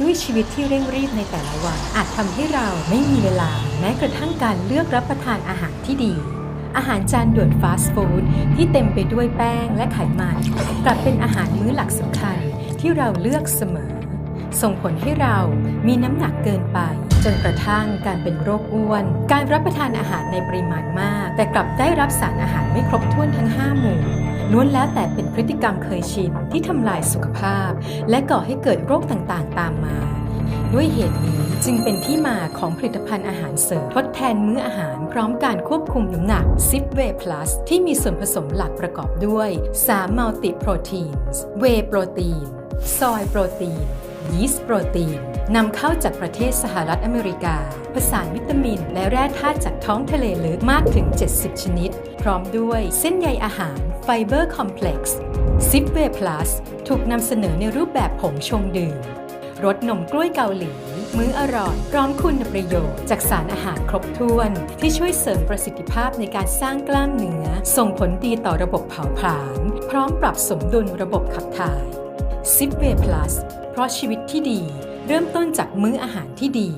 ด้วยชีวิตที่เร่งรีบในแต่ละวัน อาจทำให้เราไม่มีเวลา แม้กระทั่งการเลือกรับประทานอาหารที่ดี อาหารจานด่วนฟาสต์ฟู้ดที่เต็มไปด้วยแป้งและไขมันกลับเป็นอาหารมื้อหลักสำคัญที่เราเลือกเสมอ ส่งผลให้เรามีน้ำหนักเกินไป จนกระทั่งการเป็นโรคอ้วน การรับประทานอาหารในปริมาณมาก แต่กลับได้รับสารอาหารไม่ครบถ้วนทั้ง 5 หมู่ ล้วนแล้วแต่เป็นพฤติกรรมเคยชินที่ทำลายสุขภาพ และก่อให้เกิดโรคต่างๆ ตามมา ด้วยเหตุนี้จึงเป็นที่มาของผลิตภัณฑ์อาหารเสริมทดแทนมื้ออาหารพร้อมการควบคุมน้ำหนักซิปเวย์พลัสที่มีส่วนผสมหลักประกอบด้วย3มัลติโปรตีนเวโปรตีนซอยโปรตีน ยีสต์โปรตีนนำเข้าจากประเทศสหรัฐอเมริกา ผสานวิตามิน และแร่ธาตุจากท้องทะเลลึกมากถึง 70 ชนิด พร้อมด้วยเส้นใยอาหารไฟเบอร์คอมเพล็กซ์ซิปเว Plus ถูกนำเสนอในรูปแบบผงชงดื่มรสนมกล้วยเกาหลี มื้ออร่อยพร้อมคุณประโยชน์ จากสารอาหารครบถ้วน ที่ช่วยเสริมประสิทธิภาพในการสร้างกล้ามเนื้อ ส่งผลดีต่อระบบเผาผลาญ พร้อมปรับสมดุลระบบขับถ่าย ซิปเว Plus เพราะชีวิตที่ดี เริ่มต้นจากมื้ออาหารที่ดี